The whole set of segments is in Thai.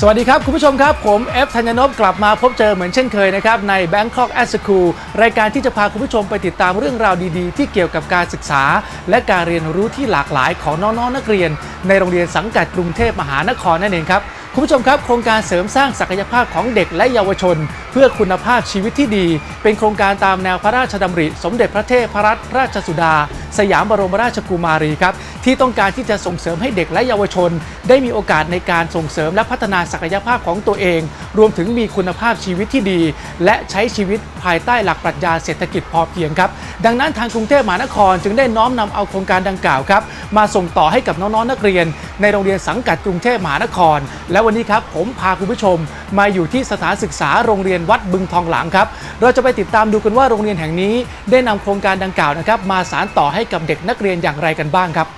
สวัสดีครับ คุณผู้ชมครับ ผมเอฟธัญนพกลับมาพบเจอเหมือนเช่นเคยนะครับ ใน Bangkok at School รายการที่จะพาคุณผู้ชมไปติดตามเรื่องราวดีๆ ที่เกี่ยวกับการศึกษา และการเรียนรู้ที่หลากหลายของน้องๆนักเรียน ในโรงเรียนสังกัดกรุงเทพมหานครนั่นเองครับ คุณผู้ชมครับ โครงการเสริมสร้างศักยภาพของเด็กและเยาวชน เพื่อคุณภาพชีวิตที่ดี เป็นโครงการตามแนวพระราชดำริ สมเด็จพระเทพรัตนราชสุดา สยามบรมราชกุมารีครับที่ต้องการที่จะส่งเสริมให้เด็กและเยาวชน ได้มีโอกาสในการส่งเสริมและพัฒนาศักยภาพของตัวเอง รวมถึงมีคุณภาพชีวิตที่ดี และใช้ชีวิตภายใต้หลักปรัชญาเศรษฐกิจพอเพียงครับดังนั้นทางกรุงเทพมหานครจึงได้น้อมนำเอาโครงการดังกล่าวครับมาส่งต่อให้กับน้องๆนักเรียน ในโรงเรียนสังกัดกรุงเทพมหานคร และวันนี้ครับผมพาคุณผู้ชม มาอยู่ที่สถานศึกษาโรงเรียนวัดบึงทองหลางครับ เราจะไปติดตามดูกันว่าโรงเรียนแห่งนี้ ได้นำโครงการดังกล่าวนะครับมาสานต่อให้กับเด็กนักเรียนอย่างไรกันบ้างครับ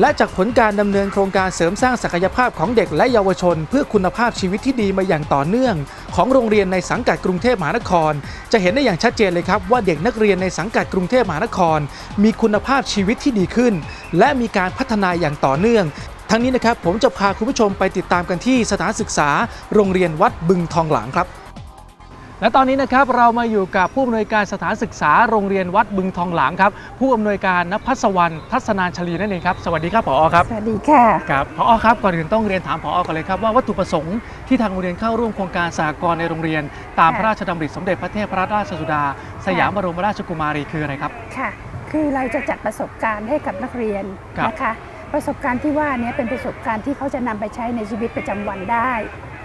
และจากผลการดำเนินโครงการเสริมสร้างศักยภาพของเด็กและเยาวชน เพื่อคุณภาพชีวิตที่ดีมาอย่างต่อเนื่อง ของโรงเรียนในสังกัดกรุงเทพมหานคร จะเห็นได้อย่างชัดเจนเลยครับว่าเด็กนักเรียนในสังกัดกรุงเทพมหานคร มีคุณภาพชีวิตที่ดีขึ้น และมีการพัฒนาอย่างต่อเนื่องทั้งนี้นะครับผมจะพาคุณผู้ชมไปติดตามกันที่สถานศึกษาโรงเรียนวัดบึงทองหลางครับ และตอนนี้นะครับเรามาอยู่กับผู้อำนวยการสถานศึกษาโรงเรียนวัดบึงทองหลางครับผู้อำนวยการนภัสวรรณทัศนานชลีนั่นเองครับสวัสดีครับผอครับสวัสดีค่ะครับพอครับก่อนอื่นต้องเรียนถามพอก่อนเลยครับว่าวัตถุประสงค์ที่ทางโรงเรียนเข้าร่วมโครงการสหกรณ์ในโรงเรียน ตามค่ะพระราชดำริสมเด็จพระเทพรัตนราชสุดา สยามบรมราชกุมารีคืออะไรครับค่ะ คือเราจะจัดประสบการณ์ให้กับนักเรียนครับนะคะประสบการณ์ที่ว่าเนี้เป็นประสบการณ์ที่เขาจะนำไปใช้ในชีวิตประจำวันได้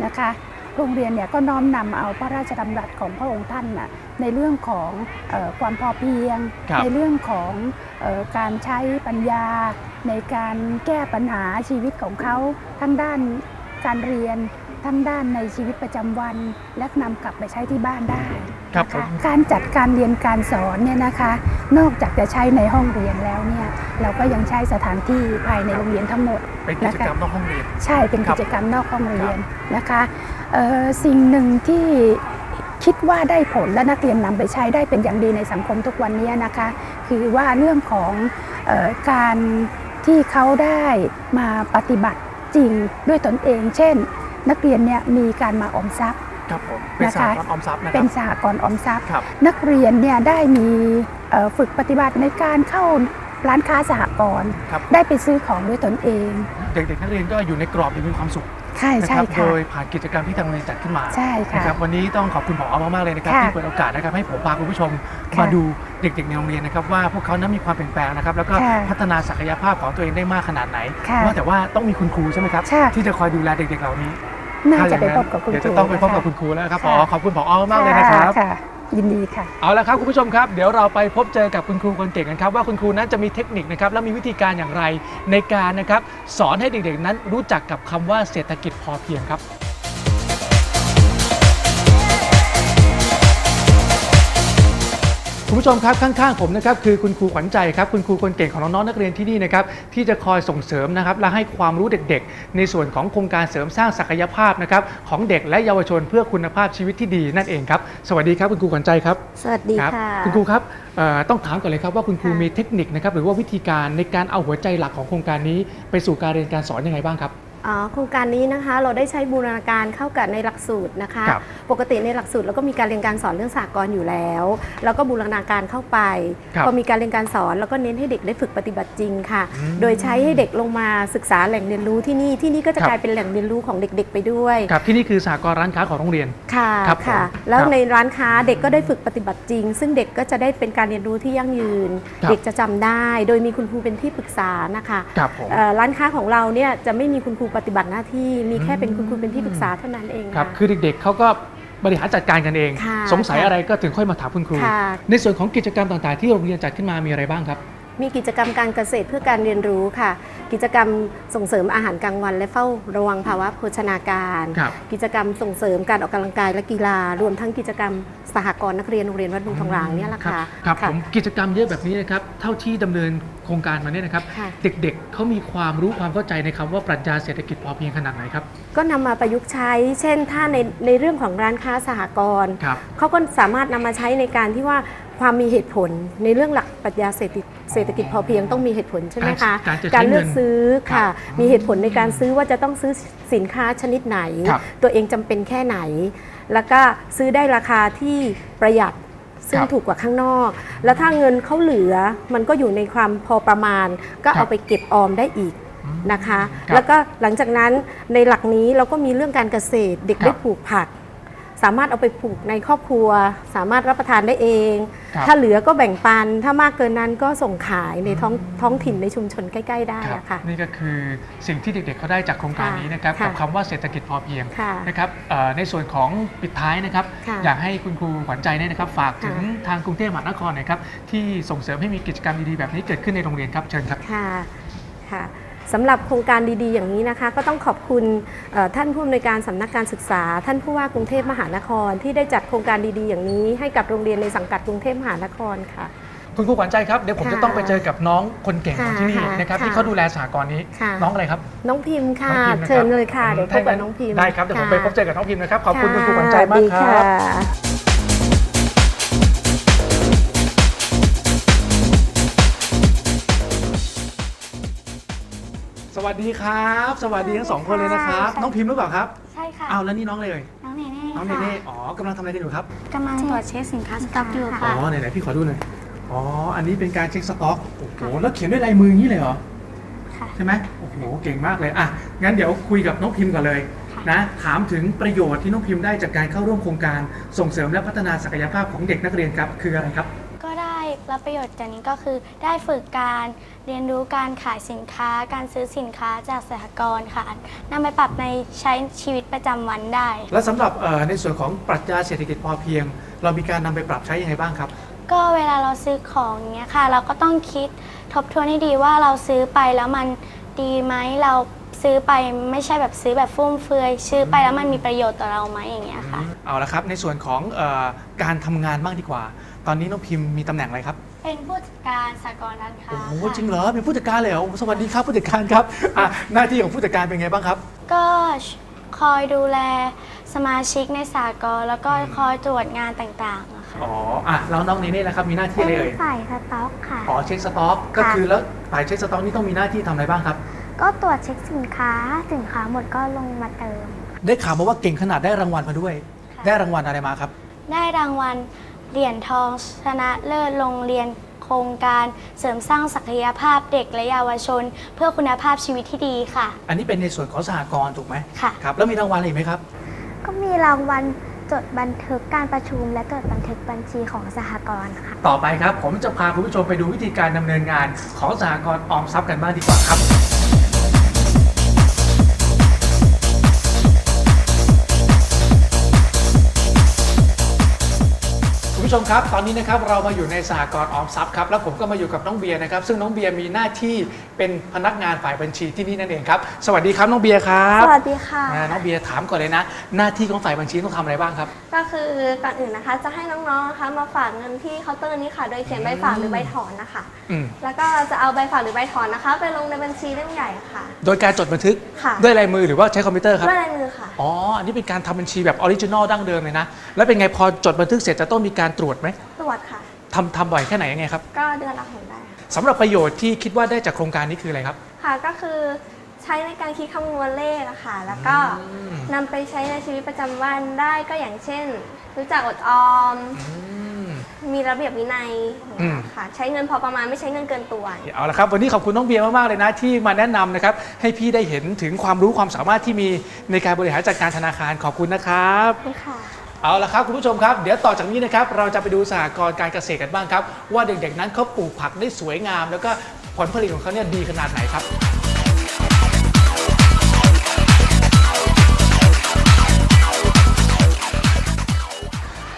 นะคะ โรงเรียนเนี่ยก็น้อมนำเอาพระราชดำรัสของพระองค์ท่านน่ะในเรื่องของเออความพอเพียงครับในเรื่องของเออการใช้ปัญญา ในการแก้ปัญหาชีวิตของเขาทั้งด้านการเรียนทั้งด้านในชีวิตประจำวัน และนำกลับไปใช้ที่บ้านได้ครับนะผคะมการจัดการเรียนการสอนเนี่ยนะคะ นอกจากจะใช้ในห้องเรียนแล้วเนี่ยเราก็ยังใช้สถานที่ภายในโรงเรียนทั้งหมดเป็นกิจกรรมนอกห้องเรียน ใช่เป็นครักิบจกรรมนอกห้องเรียนนะคะเอ่อ สิ่งหนึ่งที่คิดว่าได้ผลและนักเรียนนำไปใช้ได้เป็นอย่างดีในสังคมทุกวันนี้นะคะ คือว่าเรื่องของเออการที่เขาได้มาปฏิบัติจริงด้วยตนเอง เช่น นักเรียนเนี่ยมีการมาออมทรัพย์ครับผมเป็นสนะคะหกรณ์ออมทรัพย์นะคเป็รันบสหกรณ์ออมทรัพย์ครับนักเรียนเนี่ยได้มีเอ่อฝึกปฏิบัติในการเข้าร้านค้าสหกรณ์ครับได้ไปซื้อของด้วยตนเอง เด็กๆนักเรียนก็อยู่ในกรอบอย่างมีความสุขใช่นะใช่ครับโดค่ะยผ่านกิจกรรมที่ทางโรงเรียนจัดขึ้นมาใช่ค่ะนะครับวันนี้ต้องขอบคุณผอมากๆเลยนะครับค่ะที่เปิดโอกาสนะครับให้ผมพาคุณผู้ชมค่ะมาดูเด็กๆในโรงเรียนนะครับว่าพวกเขานั้นมีความเปลี่ยนแปลงนะครับแล้วก็ค่ะพัฒนาศักยภาพของตัวเองได้มากขนาดไหนค่ะว่าแต่ว่าต้องมีคุณครูใช่ไหมครับใช่ที่จะคอยดูแลเด็กๆเหล่านี้น่าถ้จะย่งไปนั้นพบกับคุณเดี๋ยวครูจะต้องไปพบกับนะะคุณครูแล้วครับผค่ะอขอบคุณผอมากเลยนะครับค่ะ ยินดีค่ะ เอาละครับคุณผู้ชมครับเดี๋ยวเราไปพบเจอกับคุณครูคนเก่งกันครับว่าคุณครูนั้นจะมีเทคนิคนะครับและมีวิธีการอย่างไรในการนะครับสอนให้เด็กๆนั้นรู้จักกับคำว่าเศรษฐกิจพอเพียงครับ คุณผู้ชมครับข้างๆผมนะครับคือคุณครูขวัญใจครับคุณครูคนเก่งของน้องๆนักเรียนที่นี่นะครับที่จะคอยส่งเสริมนะครับและให้ความรู้เด็กๆ ในส่วนของโครงการเสริมสร้างศักยภาพนะครับของเด็กและเยาวชนเพื่อคุณภาพชีวิตที่ดีนั่นเองครับสวัสดีครับคุณครูขวัญใจครับสวัสดีครับค่ะคุณครูครับเอ่อต้องถามก่อนเลยครับว่าคุณครูค่ะมีเทคนิคนะครับหรือว่าวิธีการในการเอาหัวใจหลักของโครงการนี้ ไปสู่การเรียนการสอนยังไงบ้างครับอ๋อ โครงการนี้นะคะเราได้ใช้บูรณาการเข้ากับในหลักสูตรนะคะครับปกติในหลักสูตรเราก็มีการเรียนการสอนเรื่องสากลอยู่แล้ว แล้วก็บูรณาการเข้าไปครับพอมีการเรียนการสอนแล้วก็เน้นให้เด็กได้ฝึกปฏิบัติจริงค่ะอืมโดยใช้ให้เด็กลงมาศึกษาแหล่งเรียนรู้ที่นี่ที่นี่ก็จะครับกลายเป็นแหล่งเรียนรู้ของเด็ก ๆ ไปด้วยครับที่นี่คือสหกรณ์ร้านค้าของโรงเรียนค่ะครับผมค่ะ แล้วครับในร้านค้าเด็กก็ได้ฝึกปฏิบัติจริง ซึ่งเด็กก็จะได้เป็นการเรียนรู้ที่ยั่งยืนครับเด็กจะจำได้ โดยมีคุณครูเป็นที่ปรึกษานะคะครับผมเอ่อร้านค้าของเราเนี่ยจะไม่มีคุณครูปฏิบัติหน้าที่มีแค่อืมเป็นคุณครูเป็นที่ปรึกษาเท่านั้นเองครับค่ะคือเด็กๆเขาก็บริหารจัดการกันเองค่ะสงสัยค่ะอะไรก็ถึงค่อยมาถามคุณครูค่ะในส่วนของกิจกรรมต่างๆ ที่โรงเรียนจัดขึ้นมามีอะไรบ้างครับ มีกิจกรรมการเกษตรเพื่อการเรียนรู้ค่ะ กิจกรรมส่งเสริมอาหารกลางวัน และเฝ้าระวังภาวะโภชนาการ ครับ กิจกรรมส่งเสริมการออกกำลังกายและกีฬา รวมทั้งกิจกรรมสหกรณ์นักเรียนโรงเรียนวัดบุงทองหลางเนี่ยแหละค่ะครับค่ะผมกิจกรรมเยอะแบบนี้นะครับ เท่าที่ดำเนินโครงการมาเนี่ยนะครับ ค่ะ เด็กๆเขามีความรู้ความเข้าใจในคำว่าปรัชญาเศรษฐกิจพอเพียงขนาดไหนครับ ก็นำมาประยุกต์ใช้ เช่น ถ้าในในเรื่องของร้านค้าสหกรณ์ ครับ เขาก็สามารถนำมาใช้ในการที่ว่า ความมีเหตุผลในเรื่องหลักปรัชญาเศรษฐกิจเศรษฐกิจพอเพียงต้องมีเหตุผลใช่ไหมคะการจะใช้การเลือกเงินซื้อค่ะครับมีเหตุผลในการซื้อว่าจะต้องซื้อสินค้าชนิดไหนครับตัวเองจำเป็นแค่ไหน แล้วก็ซื้อได้ราคาที่ประหยัดซึ่งครับถูกกว่าข้างนอก แล้วถ้าเงินเขาเหลือมันก็อยู่ในความพอประมาณ ก็ครัเอาบไปเก็บออมได้อีกนะคะครับแล้วก็หลังจากนั้นในหลักนี้เราก็มีเรื่องการเกษตรเด็กครับได้ปลูกผัก สามารถเอาไปปลูกในครอบครัว สามารถรับประทานได้เอง ครับถ้าเหลือก็แบ่งปัน ถ้ามากเกินนั้นก็ส่งขายในท้องท้องถิ่นในชุมชนใกล้ ๆ ได้ครับอะค่ะ นี่ก็คือสิ่งที่เด็กๆเขาได้จากโครงการค่ะนี้นะครับค่ะ กับคำว่าเศรษฐกิจพอเพียงค่ะ นะครับเอ่อในส่วนของปิดท้ายนะครับ ค่ะอยากให้คุณครูขวัญใจเนี่ยนะครับ ฝากถึงค่ะทางกรุงเทพมหานครหน่อยครับที่ส่งเสริมให้มีกิจกรรมดีๆแบบนี้เกิดขึ้นในโรงเรียนครับเชิญครับ ค่ะค่ะ สำหรับโครงการดีๆ อย่างนี้นะคะ ก็ต้องขอบคุณเอ่อท่านผู้อำนวยการสำนักการศึกษา ท่านผู้ว่ากรุงเทพมหานคร ที่ได้จัดโครงการดีๆ อย่างนี้ ให้กับโรงเรียนในสังกัดกรุงเทพมหานครค่ะ คุณครูขวัญใจครับเดี๋ยวผมค่ะจะต้องไปเจอกับน้องคนเก่งของที่นี่ค่ะนะครับค่ะที่เขาดูแลสหกรณ์นี้ค่ะน้องอะไรครับ น้องพิมพ์ค่ะน้องพิมพ์นะครับเชิญเลยค่ะเดี๋ยวพบกับน้องพิมพ์ได้ครับเดี๋ยวผมไปพบเจอกับน้องพิมพ์นะครับขอบคุณคุณครูขะวัญใจมากดีครับ ดีครับ สวัสดีทั้งสองคนเลยนะครับ น้องพิมพ์หรือเปล่าครับ ใช่ค่ะ อ้าวแล้วนี่น้องอะไรเลย น้องเนเน่น้องเนค่ะเน่อ๋อกำลังทำอะไรกันอยู่ครับ กำลังตรวจเช็คสินค้าสต็อกอยู่อ๋ค่ะ อไหนๆพี่ขอดูหน่อย อ๋อ อันนี้เป็นการเช็คสต็อก โอ้โห แล้วเขียนด้วยลายมืออย่างนี้เลยเหรอ ค่ะ ใช่ไหมโอ้โห เก่งมากเลย อะ งั้นเดี๋ยวคุยกับน้องพิมพ์ก่อนเลยค่ะ นะ ถามถึงประโยชน์ที่น้องพิมพ์ได้จากการเข้าร่วมโครงการส่งเสริมและพัฒนาศักยภาพของเด็กนักเรียนครับ คืออะไรครับ ก็ได้รับประโยชน์จากนี้ก็คือ ได้ฝึกการเรียนรู้การขายสินค้า การซื้อสินค้าจากสหกรณ์ค่ะนำไปปรับในใช้ชีวิตประจำวันได้ และสำหรับเอ่อในส่วนของปรัชญาเศรษฐกิจพอเพียง เรามีการนำไปปรับใช้ยังไงบ้างครับ ก็เวลาเราซื้อของเนี้ยค่ะ เราก็ต้องคิดทบทวนให้ดีว่าเราซื้อไปแล้วมันดีไหมเราซื้อไปไม่ใช่แบบซื้อแบบฟุ่มเฟือยซื้อไปแล้วมันมีประโยชน์ต่อเราไหมอย่างเงี้ยค่ะ เอาละครับ ในส่วนของเออการทำงานบ้างดีกว่า ตอนนี้น้องพิมพ์มีตำแหน่งอะไรครับเป็นผู้จัดการสหกรณ์ร้านค้าโอ้โหค่ะจริงเหรอเป็นผู้จัดการเลยเหรอโอ้โหสวัสดีครับผู้จัดการครับอะหน้าที่ของผู้จัดการเป็นไงบ้างครับ ก็คอยดูแลสมาชิกในสากลแล้วก็คอยตรวจงานต่างๆอะค่ะอ๋ออะแล้วน้องเนเน่นะครับมีหน้าที่อะไรเอ่ยฝ่ายสต็อกค่ะ อ๋อเช็คสต็อกก็คือแล้วฝ่ายเช็คสต็อกนี่ต้องมีหน้าที่ทำอะไรบ้างครับ ก็ตรวจเช็คสินค้า สินค้าหมดก็ลงมาเติม ได้ข่าวมาว่าเก่งขนาดได้รางวัลมาด้วย ค่ะ ได้รางวัลอะไรมาครับ ได้รางวัล เหรียญทองชนะเลิศโรงเรียนโครงการเสริมสร้างศักยภาพเด็กและเยาวชน เพื่อคุณภาพชีวิตที่ดีค่ะ อันนี้เป็นในส่วนของสหกรณ์ถูกไหมค่ะ ครับแล้วมีรางวัลอะไรอีกไหมครับ ก็มีรางวัลจดบันทึกการประชุม และจดบันทึกบัญชีของสหกรณ์ค่ะ ต่อไปครับ ผมจะพาคุณผู้ชมไปดูวิธีการดำเนินงานของสหกรณ์ออมทรัพย์กันบ้างดีกว่าครับ ชมครับ ตอนนี้นะครับเรามาอยู่ในสหกรณ์ออมทรัพย์ครับแล้วผมก็มาอยู่กับน้องเบียร์นะครับ ซึ่งน้องเบียร์มีหน้าที่เป็นพนักงานฝ่ายบัญชีที่นี่นั่นเองครับ สวัสดีครับน้องเบียร์ครับสวัสดีค่ะ อ่าน้องเบียร์ถามก่อนเลยนะ หน้าที่ของฝ่ายบัญชีต้องทำอะไรบ้างครับ ก็คือก่อนอื่นนะคะ จะให้น้องๆนะคะมาฝากเงินที่เคาน์เตอร์นี้ค่ะ โดยเขียนใบฝากหรือใบถอนนะคะ อืมแล้วก็จะเอาใบฝากหรือใบถอนนะคะ ไปลงในบัญชีเล่มใหญ่ค่ะ โดยการจดบันทึกค่ะ ด้วยลายมือหรือว่าใช้คอมพิวเตอร์ครับ ด้วยลายมือค่ะ อ๋อ อันนี้เป็นการทำบัญชีแบบออริจินอลดั้งเดิมเลยนะ แล้วเป็นไงพอจดบันทึกเสร็จจะต้องมีการตรวจไหมตรวจค่ะทำทำบ่อยแค่ไหนยังไงครับ ก็เดือนละหนได้ค่ะสำหรับประโยชน์ที่คิดว่าได้จากโครงการนี้คืออะไรครับ ค่ะก็คือใช้ในการคิดคำนวณเลขอะค่ะแล้วก็อืมนำไปใช้ในชีวิตประจำวันได้ก็อย่างเช่น รู้จักอดออม อืม มีระเบียบวินัยอืม ค่ะ ใช้เงินพอประมาณไม่ใช้เงินเกินตัว เอาละครับวันนี้ขอบคุณน้องเบียร์มากๆเลยนะที่มาแนะนำนะครับให้พี่ได้เห็นถึงความรู้ความสามารถที่มีในการบริหารจัดการธนาคารขอบคุณนะครับนี่ค่ะ เอาละครับคุณผู้ชมครับ เดี๋ยวต่อจากนี้นะครับเราจะไปดูสหกรณ์การเกษตรกันบ้างครับ ว่าเด็กๆนั้นเขาปลูกผักได้สวยงาม แล้วก็ผลผลิตของเขาเนี่ยดีขนาดไหนครับ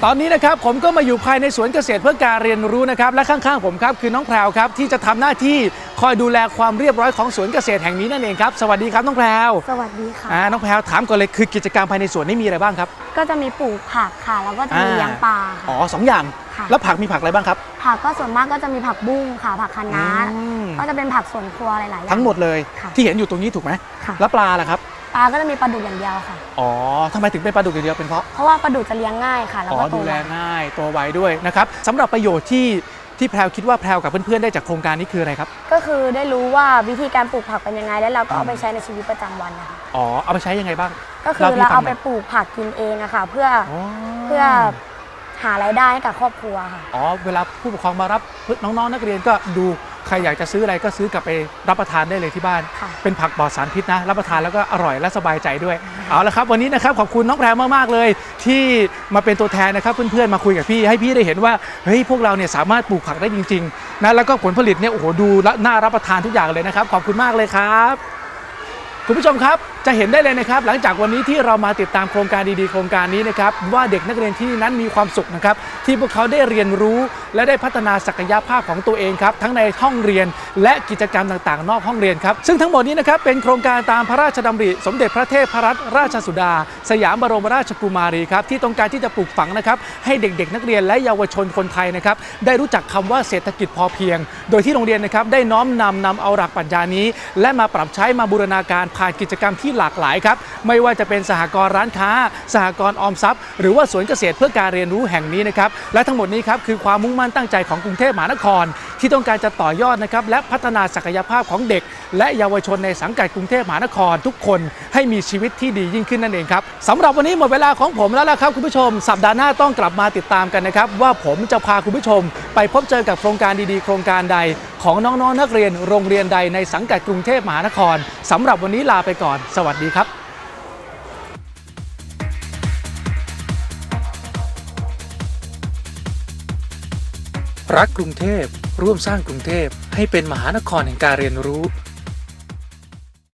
ตอนนี้นะครับผมก็มาอยู่ภายในสวนเกษตรเพื่อการเรียนรู้นะครับและข้างๆผมครับคือน้องแพรวครับที่จะทำหน้าที่คอยดูแลความเรียบร้อยของสวนเกษตรแห่งนี้นั่นเองครับสวัสดีครับน้องแพรวสวัสดีค่ะอ่าน้องแพรวถามก่อนเลยคือกิจกรรมภายในสวนนี่มีอะไรบ้างครับ ก็จะมีปลูกผักค่ะ แล้วก็จะมีอ่าเลี้ยงปลาอ๋อค่ะสองอย่างค่ะแล้วผักมีผักอะไรบ้างครับ ผักก็ส่วนมากก็จะมีผักบุ้งค่ะ ผักคะน้าอืมก็จะเป็นผักสวนครัวหลายๆอย่างทั้งหมดเลยค่ะที่เห็นอยู่ตรงนี้ถูกไหมค่ะแล้วปลาล่ะครับ ปลาก็จะมีปลาดุกอย่างเดียวค่ะ อ๋อทำไมถึงเป็นปลาดุกอย่างเดียวเป็นเพราะ เพราะว่าปลาดุกจะเลี้ยงง่ายค่ะ แล้วอ๋อก็โตดูแลไวง่ายตัวไวด้วยนะครับสำหรับประโยชน์ที่ที่แพรวคิดว่าแพรวกับเพื่อนๆได้จากโครงการนี้คืออะไรครับ ก็คือได้รู้ว่าวิธีการปลูกผักเป็นยังไง แล้วเราก็เอาไปใช้ในชีวิตประจำวันนะคะ อ๋อ เอาไปใช้ยังไงบ้าง ก็คือเล่าให้เราฟัเอางหน่ไปอยปลูกผักกินเองอะค่ะ เพื่ออ๋อเพื่อหารายได้ให้กับครอบครัวค่ะ อ๋อ เวลาผู้ปกครองมารับน้องๆนักเรียนก็ดู ใครอยากจะซื้ออะไรก็ซื้อกลับไปรับประทานได้เลยที่บ้านค่ะเป็นผักปลอดสารพิษนะ รับประทานแล้วก็อร่อยและสบายใจด้วย เอาละครับ วันนี้นะครับขอบคุณน้องแพรมากๆเลย ที่มาเป็นตัวแทนนะครับเพื่อนๆมาคุยกับพี่ ให้พี่ได้เห็นว่าเฮ้ยพวกเราเนี่ยสามารถปลูกผักได้จริงๆนะแล้วก็ผลผลิตเนี่ยโอ้โหดูละน่ารับประทานทุกอย่างเลยนะครับ ขอบคุณมากเลยครับ คุณผู้ชมครับ จะเห็นได้เลยนะครับ หลังจากวันนี้ที่เรามาติดตามโครงการดีๆ โครงการนี้นะครับว่าเด็กนักเรียนที่นั้นมีความสุขนะครับที่พวกเขาได้เรียนรู้และได้พัฒนาศักยภาพของตัวเองครับทั้งในห้องเรียนและกิจกรรมต่างๆ นอกห้องเรียนครับซึ่งทั้งหมดนี้นะครับเป็นโครงการตามพระราชดำริ สมเด็จพระเทพรัตนราชสุดา สยามบรมราชกุมารีครับที่ต้องการที่จะปลูกฝังนะครับให้เด็กๆ นักเรียนและเยาวชนคนไทยนะครับได้รู้จักคำว่าเศรษฐกิจพอเพียง โดยที่โรงเรียนนะครับได้น้อมนำนำเอาหลักปรัชญานี้ และมาปรับใช้มาบูรณาการผ่านกิจกรรมที่หลากหลายครับ ไม่ว่าจะเป็นสหกรณ์ร้านค้า สหกรณ์ออมทรัพย์ หรือว่าสวนเกษตรเพื่อการเรียนรู้แห่งนี้นะครับ และทั้งหมดนี้ครับคือความมุ่งมั่นตั้งใจของกรุงเทพมหานคร ที่ต้องการจะต่อยอดนะครับและพัฒนาศักยภาพของเด็ก และเยาวชนในสังกัดกรุงเทพมหานคร ทุกคนให้มีชีวิตที่ดียิ่งขึ้นนั่นเองครับสำหรับวันนี้หมดเวลาของผมแล้วล่ะครับคุณผู้ชม สัปดาห์หน้าต้องกลับมาติดตามกันนะครับว่าผมจะพาคุณผู้ชม ไปพบเจอกับโครงการดีๆ โครงการใด ของน้องๆนักเรียนโรงเรียนใดในสังกัดกรุงเทพมหานครสำหรับวันนี้ลาไปก่อน สวัสดีครับรักกรุงเทพ ร่วมสร้างกรุงเทพให้เป็นมหานครแห่งการเรียนรู้